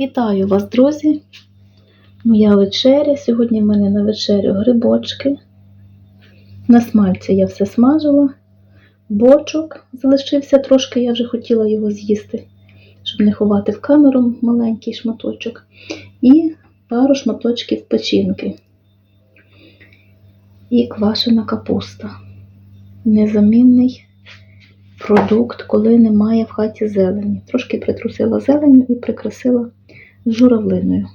Вітаю вас, друзі! Моя вечеря. Сьогодні в мене на вечерю грибочки. На смальці я все смажила. Бочок залишився трошки, я вже хотіла його з'їсти, щоб не ховати в камеру маленький шматочок. І пару шматочків печінки. І квашена капуста. Незамінний продукт, коли немає в хаті зелені. Трошки притрусила зеленю і прикрасила журавлиною.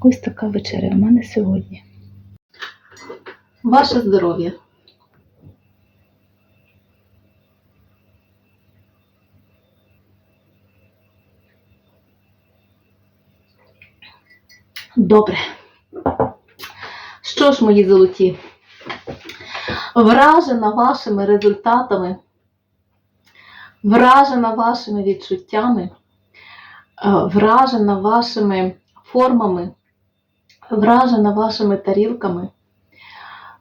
Ось така вечеря в мене сьогодні. Ваше здоров'я. Добре. Що ж, мої золоті? Вражена вашими результатами, вражена вашими відчуттями, вражена вашими формами, вражена вашими тарілками.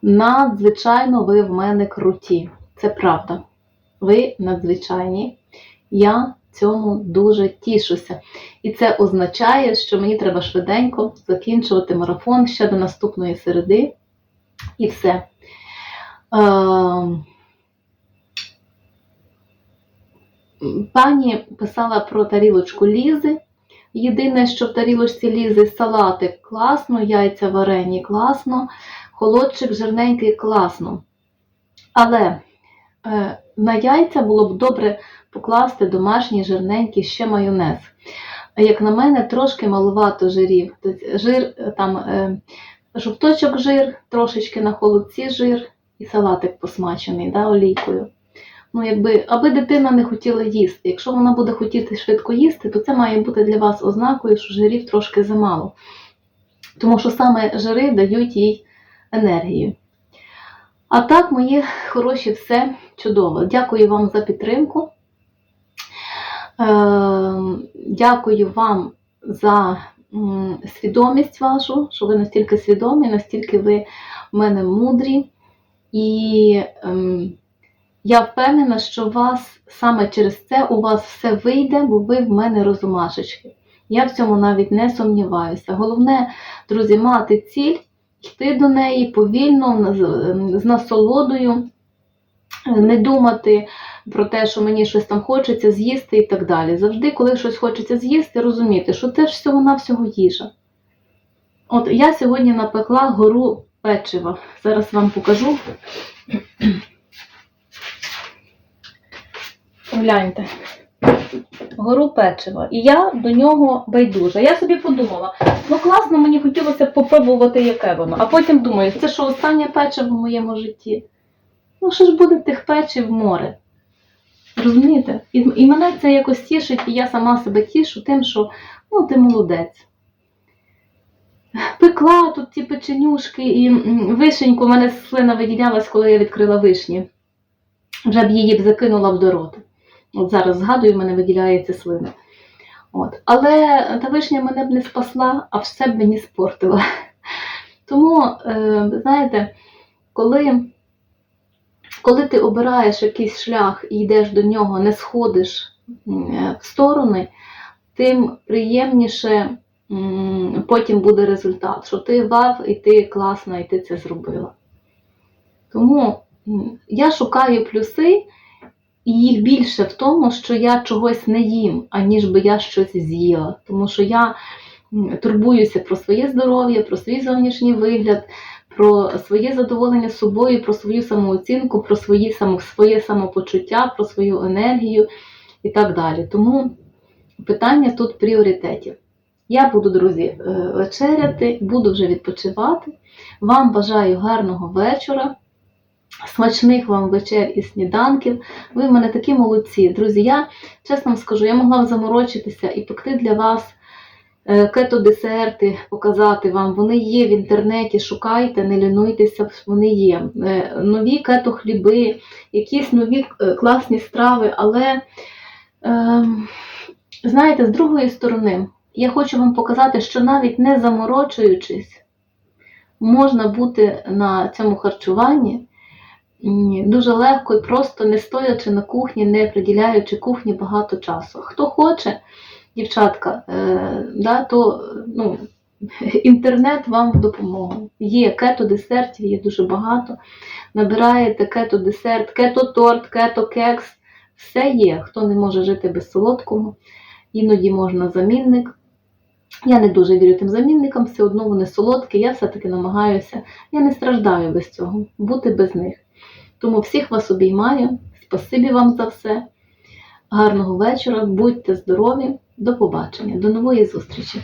Надзвичайно ви в мене круті. Це правда. Ви надзвичайні. Я цьому дуже тішуся. І це означає, що мені треба швиденько закінчувати марафон ще до наступної середи. І все. Е, Пані писала про тарілочку лізи. Єдине, що в тарілочці лізи салатик класно, яйця варені класно, холодчик жирненький класно. Але е, на яйця було б добре покласти домашній жирненький ще майонез. Як на мене, трошки маловато жирів. Жир, е, там, е, жовточок жир, трошечки на холодці жир і салатик посмачений да, олійкою. Ну, якби, аби дитина не хотіла їсти. Якщо вона буде хотіти швидко їсти, то це має бути для вас ознакою, що жирів трошки замало. Тому що саме жири дають їй енергію. А так, мої хороші, все чудово. Дякую вам за підтримку. Е, Дякую вам за свідомість вашу, що ви настільки свідомі, настільки ви в мене мудрі. І ем, я впевнена, що вас саме через це у вас все вийде, бо ви в мене розумашечки. Я в цьому навіть не сумніваюся. Головне, друзі, мати ціль, йти до неї повільно, з- з насолодою, не думати про те, що мені щось там хочеться з'їсти і так далі. Завжди, коли щось хочеться з'їсти, розуміти, що це ж всього-навсього їжа. От я сьогодні напекла гору печива. Зараз вам покажу. Гляньте. Гору печива. І я до нього байдужа. Я собі подумала, ну класно, мені хотілося попробувати, яке воно. А потім думаю, це що останнє печиво в моєму житті? Ну, що ж буде тих печив море? Розумієте? І, і мене це якось тішить, і я сама себе тішу тим, що ну, ти молодець. Пекла тут ті печенюшки і вишеньку, у мене слина виділялась, коли я відкрила вишні. Вже б її б закинула б до рота. От зараз згадую, в мене виділяється слина. От. Але та вишня мене б не спасла, а все б мені спортила. Тому, е, знаєте, коли, коли ти обираєш якийсь шлях і йдеш до нього, не сходиш в сторони, тим приємніше потім буде результат, що ти вав і ти класно, і ти це зробила. Тому я шукаю плюси, і їх більше в тому, що я чогось не їм, аніж би я щось з'їла. Тому що я турбуюся про своє здоров'я, про свій зовнішній вигляд, про своє задоволення собою, про свою самооцінку, про свої, своє самопочуття, про свою енергію і так далі. Тому питання тут пріоритетів. Я буду, друзі, е, вечеряти, буду вже відпочивати. Вам бажаю гарного вечора, смачних вам вечер і сніданків. Ви в мене такі молодці. Друзі, я чесно вам скажу, я могла б заморочитися і пекти для вас е, кето-десерти, показати вам. Вони є в інтернеті, шукайте, не лінуйтеся, вони є. Е, Нові кето-хліби, якісь нові е, класні страви, але. ем, Знаєте, з другої сторони, я хочу вам показати, що навіть не заморочуючись, можна бути на цьому харчуванні дуже легко і просто не стоячи на кухні, не приділяючи кухні багато часу. Хто хоче, дівчатка, е, да, то ну, інтернет вам в допомогу. Є кето-десертів, є дуже багато. Набираєте кето-десерт, кето-торт, кето-кекс. Все є. Хто не може жити без солодкого, іноді можна замінник. Я не дуже вірю тим замінникам, все одно вони солодкі, я все-таки намагаюся, я не страждаю без цього, бути без них. Тому всіх вас обіймаю, спасибі вам за все. Гарного вечора, будьте здорові, до побачення, до нової зустрічі!